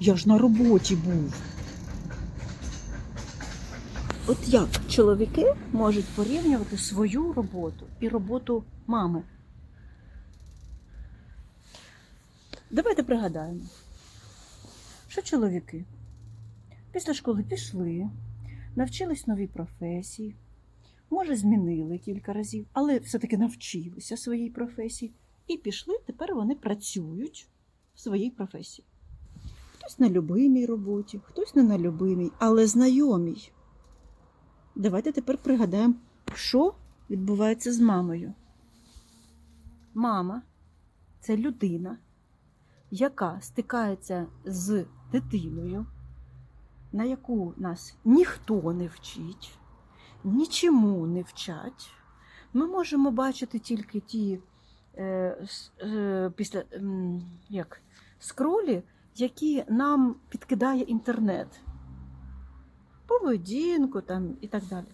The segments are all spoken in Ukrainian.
Я ж на роботі був. От як чоловіки можуть порівнювати свою роботу і роботу мами? Давайте пригадаємо, що чоловіки після школи пішли, навчились новій професії, може, змінили кілька разів, але все-таки навчилися своїй професії і пішли, тепер вони працюють в своїй професії. Хтось на любимій роботі, хтось не на любимій, але знайомій. Давайте тепер пригадаємо, що відбувається з мамою. Мама це людина, яка стикається з дитиною, на яку нас ніхто не вчить, нічому не вчать. Ми можемо бачити тільки ті е, е, після м, як, скролі, які нам підкидає інтернет. Поведінку там і так далі.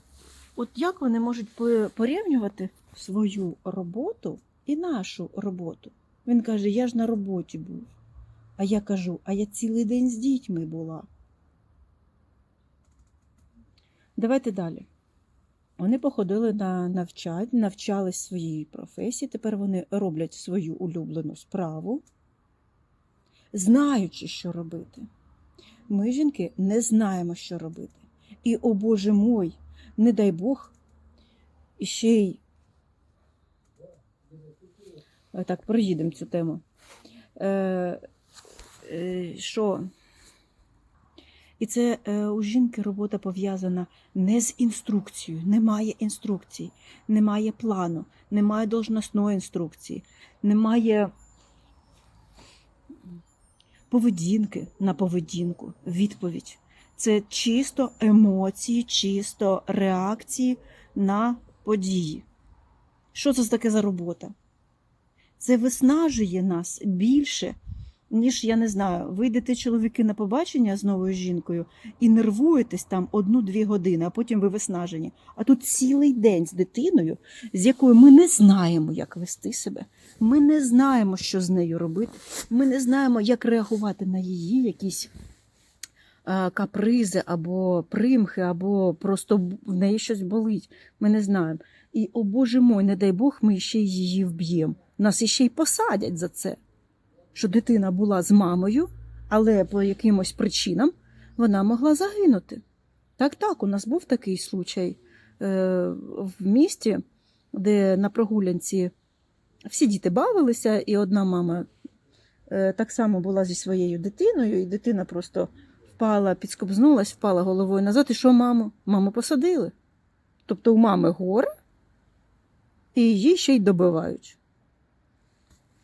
От як вони можуть порівнювати свою роботу і нашу роботу? Він каже: Я ж на роботі був. А я кажу, а я цілий день з дітьми була. Давайте далі. Вони походили на навчання, навчались своїй професії, тепер вони роблять свою улюблену справу, знаючи, що робити. Ми, жінки, не знаємо, що робити. І, о Боже мой, не дай Бог, ще й Е, так, проїдемо цю тему. Е, е, що? І це е, у жінки робота пов'язана не з інструкцією, немає інструкцій, немає плану, немає должностної інструкції, немає поведінки на поведінку, відповідь. Це чисто емоції, чисто реакції на події. Що це таке за робота? Це виснажує нас більше, ніж я не знаю, ви йдете чоловіки на побачення з новою жінкою і нервуєтесь там одну-дві години, а потім ви виснажені. А тут цілий день з дитиною, з якою ми не знаємо, як вести себе. Ми не знаємо, що з нею робити. Ми не знаємо, як реагувати на її якісь е, капризи або примхи, або просто в неї щось болить. Ми не знаємо. І, о Боже мой, не дай Бог, ми ще її вб'ємо. Нас іще й посадять за це. Що дитина була з мамою, але по якимось причинам вона могла загинути. Так, так, у нас був такий случай е, в місті, де на прогулянці всі діти бавилися, і одна мама е, так само була зі своєю дитиною, і дитина просто впала, підскобзнулась, впала головою назад. І що маму? Маму посадили. Тобто у мами горе, і її ще й добивають.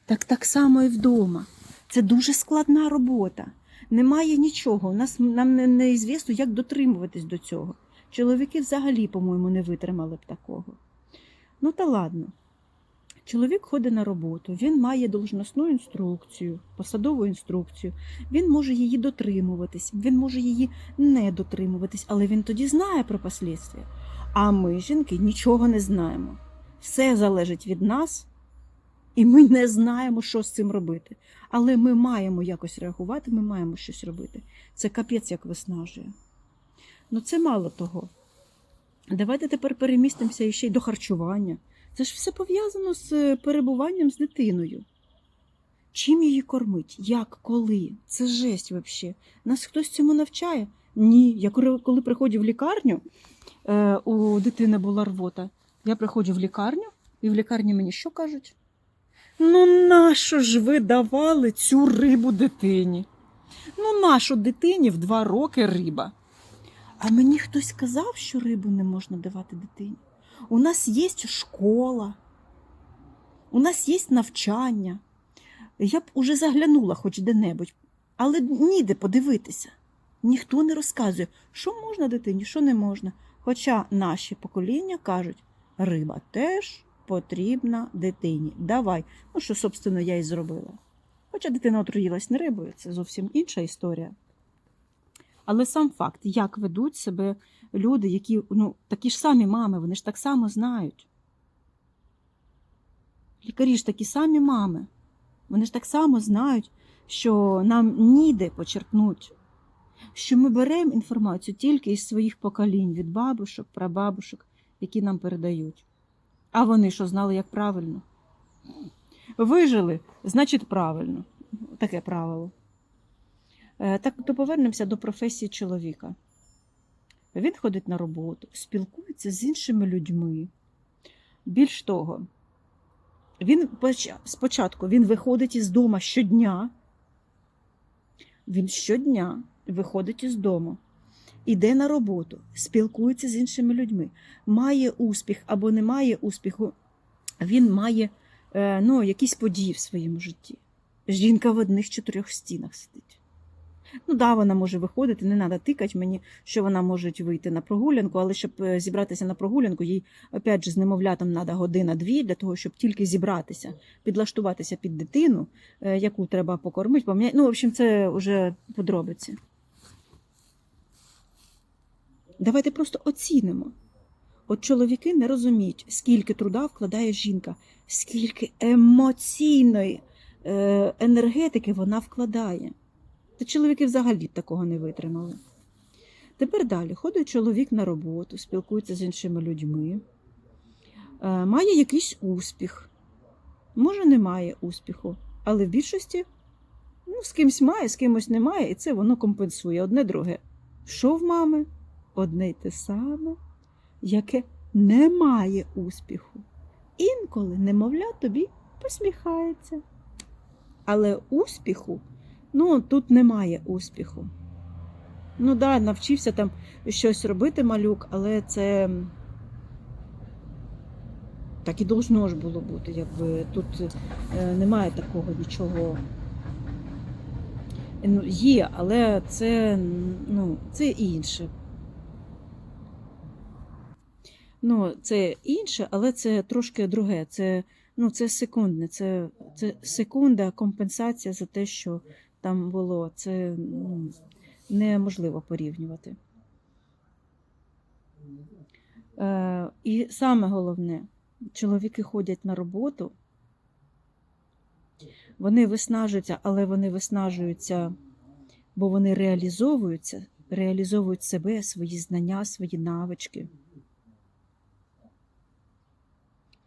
Так так само і вдома. Це дуже складна робота. Немає нічого. Нас нам не, не звісно, як дотримуватись до цього. Чоловіки взагалі, по-моєму, не витримали б такого. Ну та ладно. Чоловік ходить на роботу, він має должностну інструкцію, посадову інструкцію, він може її дотримуватись, він може її не дотримуватись, але він тоді знає про послідствия. А ми, жінки, нічого не знаємо. Все залежить від нас, і ми не знаємо, що з цим робити. Але ми маємо якось реагувати, ми маємо щось робити. Це капець як виснажує. Ну це мало того. Давайте тепер перемістимося ще й до харчування. Це ж все пов'язано з е, перебуванням з дитиною. Чим її кормить? Як, коли? Це жесть взагалі. Нас хтось цьому навчає? Ні. Я коли приходжу в лікарню, е, у дитини була рвота. Я приходжу в лікарню, і в лікарні мені що кажуть? Ну, нащо ж ви давали цю рибу дитині? Ну, нащо дитині в два роки риба? А мені хтось сказав, що рибу не можна давати дитині. У нас є школа, у нас є навчання. Я б уже заглянула хоч де-небудь, але ніде подивитися. Ніхто не розказує, що можна дитині, що не можна. Хоча наші покоління кажуть, риба теж потрібна дитині. Давай. Ну, що, собственно, я і зробила. Хоча дитина отруїлась не рибою, це зовсім інша історія. Але сам факт, як ведуть себе люди, які ну, такі ж самі мами, вони ж так само знають. Лікарі ж такі самі мами. Вони ж так само знають, що нам ніде почерпнути, що ми беремо інформацію тільки із своїх поколінь, від бабушок, прабабушок, які нам передають. А вони що знали, як правильно? Вижили, значить, правильно. Таке правило. Е, Так, то повернемося до професії чоловіка. Він ходить на роботу, спілкується з іншими людьми. Більш того, він спочатку він виходить із дому щодня. Він щодня виходить із дому, іде на роботу, спілкується з іншими людьми, має успіх або не має успіху, він має е, ну, якісь події в своєму житті. Жінка в одних чотирьох стінах сидить. Ну да, вона може виходити, не треба тикати мені, що вона може вийти на прогулянку, але щоб е, зібратися на прогулянку, їй опять же з немовлятом треба година-дві для того, щоб тільки зібратися, підлаштуватися під дитину, е, яку треба покормити. Ну, в общем, це вже подробиці. Давайте просто оцінимо. От чоловіки не розуміють, скільки труда вкладає жінка, скільки емоційної е, енергетики вона вкладає. Та чоловіки взагалі такого не витримали. Тепер далі ходить чоловік на роботу, спілкується з іншими людьми, е, має якийсь успіх. Може, не має успіху, але в більшості ну, з кимсь має, з кимось немає, і це воно компенсує одне друге. Що в мами? Одне й те саме, яке не має успіху. Інколи немовля тобі посміхається. Але успіху Ну, тут немає успіху. Ну да, навчився там щось робити малюк, але це так і должно ж було бути. Якби тут е, немає такого нічого. Ну, є, але це, ну, це інше. Ну, це інше, але це трошки друге. Це, ну, це секундне, це, це секунда компенсація за те, що там було, це ну, неможливо порівнювати. Е, і саме головне, чоловіки ходять на роботу, вони виснажуються, але вони виснажуються, бо вони реалізовуються, реалізовують себе, свої знання, свої навички.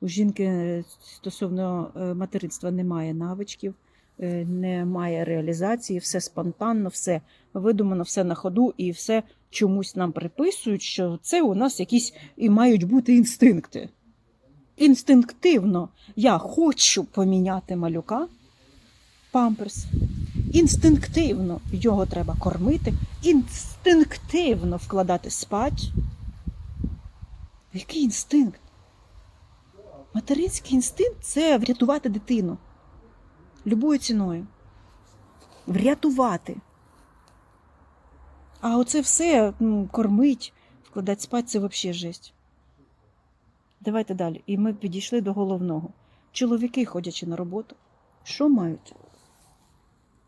У жінки е, стосовно е, материнства немає навичків е, немає реалізації, все спонтанно, все видумано, все на ходу, і все чомусь нам приписують, що це у нас якісь і мають бути інстинкти. Інстинктивно я хочу поміняти малюка памперс. Інстинктивно його треба кормити, інстинктивно вкладати спать. Який інстинкт? Материнський інстинкт це врятувати дитину любою ціною. Врятувати. А оце все ну, кормить, вкладати спать це взагалі жесть. Давайте далі. І ми підійшли до головного. Чоловіки, ходячи на роботу, що мають?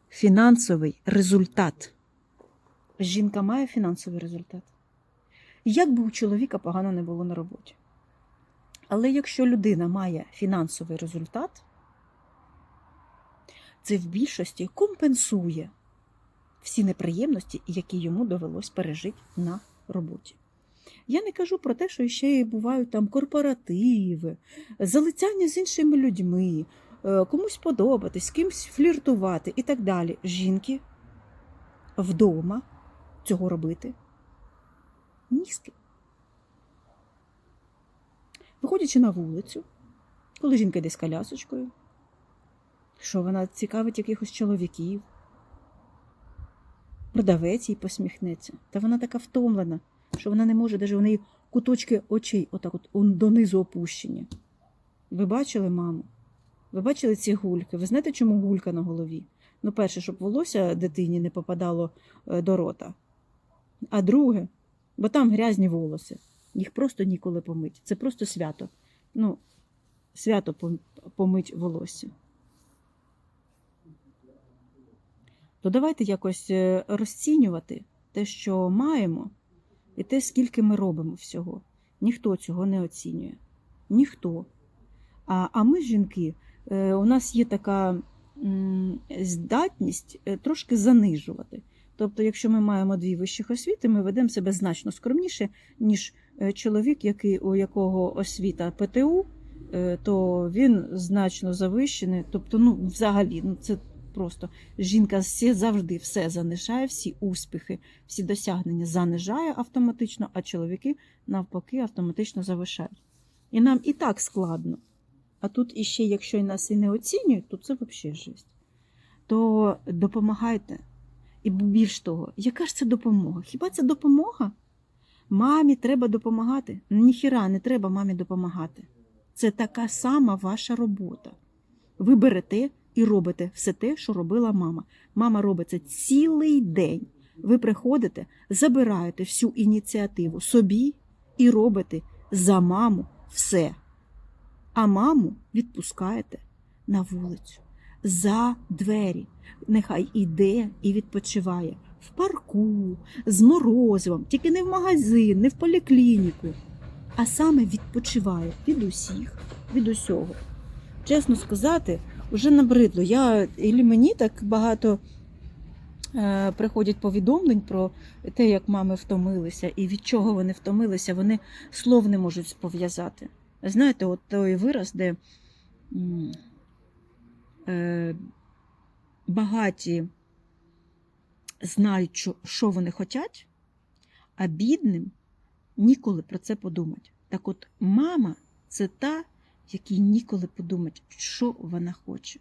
Фінансовий результат. Жінка має фінансовий результат. Як би у чоловіка погано не було на роботі. Але якщо людина має фінансовий результат, це в більшості компенсує всі неприємності, які йому довелось пережити на роботі. Я не кажу про те, що ще бувають там корпоративи, залицяння з іншими людьми, е, комусь подобатись, з кимось фліртувати і так далі. Жінки вдома цього робити ні з ким. Виходячи на вулицю, коли жінка йде з колясочкою, що вона цікавить якихось чоловіків, продавець їй посміхнеться. Та вона така втомлена, що вона не може, навіть у неї куточки очей отак от донизу опущені. Ви бачили, маму? Ви бачили ці гульки? Ви знаєте, чому гулька на голові? Ну, перше, щоб волосся дитині не попадало е, до рота. А друге, бо там грязні волоси. Їх просто ніколи помить. Це просто свято. Ну, свято помить волосся. То давайте якось е, розцінювати те, що маємо, і те, скільки ми робимо всього. Ніхто цього не оцінює. Ніхто. А, а ми, жінки, е, у нас є така здатність е, трошки занижувати. Тобто, якщо ми маємо дві вищих освіти, ми ведемо себе значно скромніше, ніж чоловік, який, у якого освіта ПТУ, е, то він значно завищений. Тобто, ну, взагалі, ну, це просто жінка всі завжди все занижає, всі успіхи, всі досягнення занижає автоматично, а чоловіки навпаки автоматично завишають. І нам і так складно. А тут іще, якщо і нас і не оцінюють, то це взагалі жесть. То допомагайте. І більш того, яка ж це допомога? Хіба це допомога? Мамі треба допомагати. Ніхіра не треба мамі допомагати. Це така сама ваша робота. Ви берете і робите все те, що робила мама. Мама робить це цілий день. Ви приходите, забираєте всю ініціативу собі і робите за маму все. А маму відпускаєте на вулицю за двері. Нехай іде і відпочиває в парку, з морозивом, тільки не в магазин, не в поліклініку, а саме відпочиває від усіх, від усього. Чесно сказати, вже набридло. Я, і мені так багато е, приходять повідомлень про те, як мами втомилися, і від чого вони втомилися, вони слов не можуть пов'язати. Знаєте, от той вираз, де е, багаті знають, що, вони хочуть, а бідним ніколи про це подумати. Так от, мама це та, якій ніколи подумати, що вона хоче.